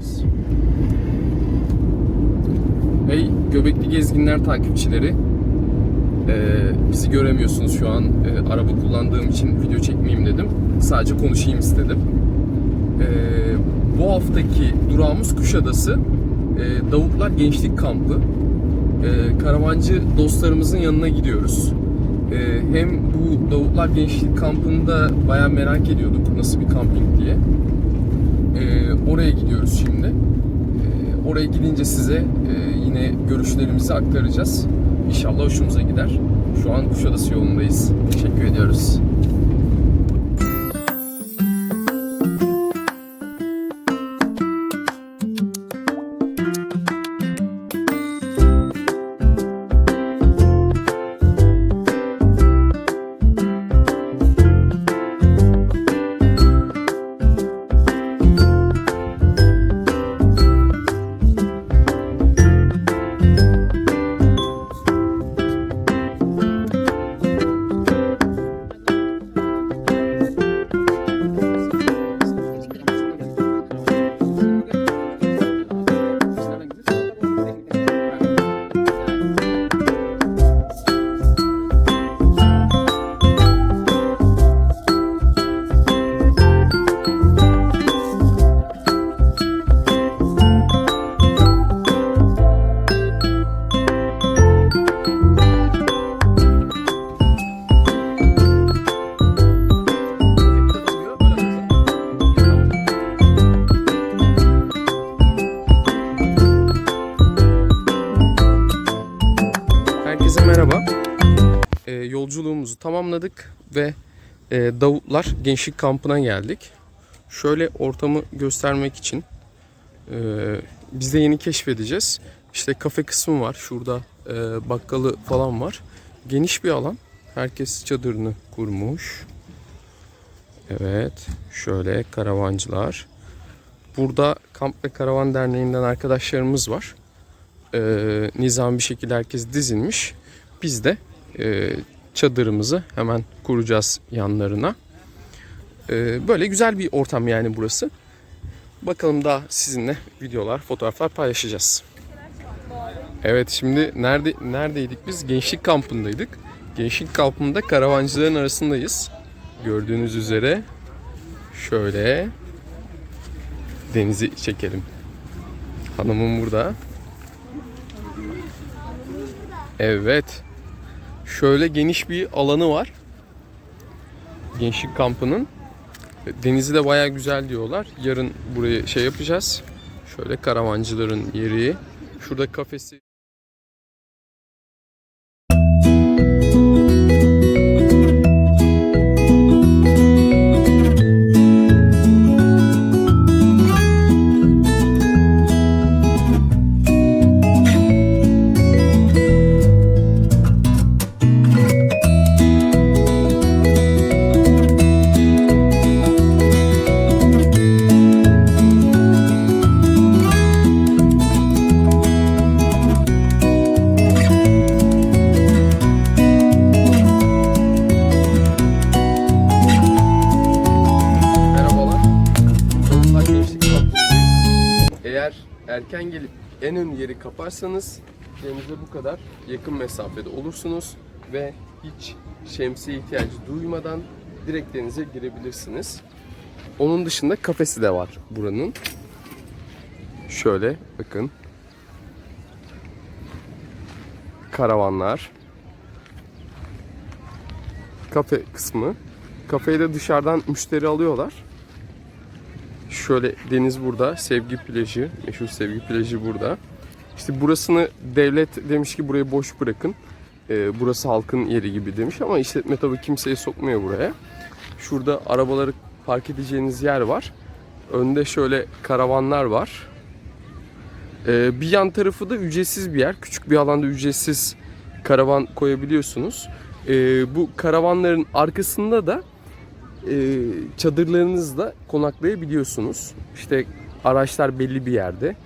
ederiz. Hey Göbekli Gezginler takipçileri. Ee, bizi göremiyorsunuz şu an. Ee, araba kullandığım için video çekmeyeyim dedim. Sadece konuşayım istedim. Ee, bu haftaki durağımız Kuşadası. Ee, Davutlar Gençlik Kampı. Ee, karavancı dostlarımızın yanına gidiyoruz. Ee, hem bu Davutlar Gençlik Kampı'nda bayağı merak ediyorduk nasıl bir kamping diye. Ee, oraya gidiyoruz şimdi. Ee, oraya gidince size e, yine görüşlerimizi aktaracağız. İnşallah hoşumuza gider. Şu an Kuşadası yolundayız. Teşekkür ediyoruz. Yolculuğumuzu tamamladık ve e, Davutlar Gençlik Kampı'na geldik. Şöyle ortamı göstermek için e, biz de yeni keşfedeceğiz. İşte kafe kısmı var. Şurada e, bakkalı falan var. Geniş bir alan. Herkes çadırını kurmuş. Evet. Şöyle karavancılar. Burada Kamp ve Karavan Derneği'nden arkadaşlarımız var e, nizam bir şekilde herkes dizilmiş. Biz de e, çadırımızı hemen kuracağız yanlarına. E, böyle güzel bir ortam yani burası. Bakalım daha sizinle videolar, fotoğraflar paylaşacağız. Evet şimdi nerede neredeydik biz? Gençlik kampındaydık. Gençlik kampında karavancıların arasındayız. Gördüğünüz üzere şöyle denizi çekelim. Hanımım burada. Evet. Şöyle geniş bir alanı var. Gençlik kampının. Denizi de baya güzel diyorlar. Yarın burayı şey yapacağız. Şöyle karavancıların yeri. Şurada kafesi. Erken gelip en ön yeri kaparsanız denize bu kadar yakın mesafede olursunuz ve hiç şemsiye ihtiyacı duymadan direkt denize girebilirsiniz. Onun dışında kafesi de var buranın. Şöyle bakın. Karavanlar. Kafe kısmı. Kafeye de dışarıdan müşteri alıyorlar. Şöyle deniz burada. Sevgi plajı. Meşhur sevgi plajı burada. İşte burasını devlet demiş ki burayı boş bırakın. Ee, burası halkın yeri gibi demiş ama işletme tabii kimseyi sokmuyor buraya. Şurada arabaları park edeceğiniz yer var. Önde şöyle karavanlar var. Ee, bir yan tarafı da ücretsiz bir yer. Küçük bir alanda ücretsiz karavan koyabiliyorsunuz. Ee, bu karavanların arkasında da e, çadırlarınızla konaklayabiliyorsunuz. İşte araçlar belli bir yerde.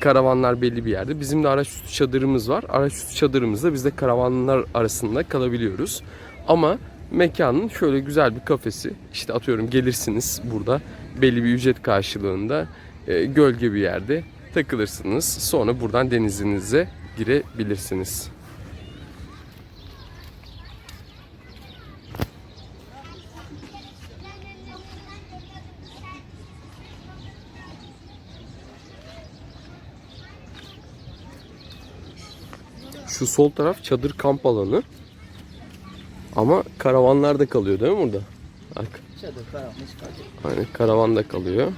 Karavanlar belli bir yerde. Bizim de araç üstü çadırımız var. Araç üstü çadırımızda biz de karavanlar arasında kalabiliyoruz. Ama mekanın şöyle güzel bir kafesi. İşte atıyorum gelirsiniz burada belli bir ücret karşılığında e, gölge bir yerde takılırsınız. Sonra buradan denizinize girebilirsiniz. Şu sol taraf çadır kamp alanı. Ama karavanlar da kalıyor değil mi burada? Bak. Çadır çıkaracak. Hani karavan da kalıyor.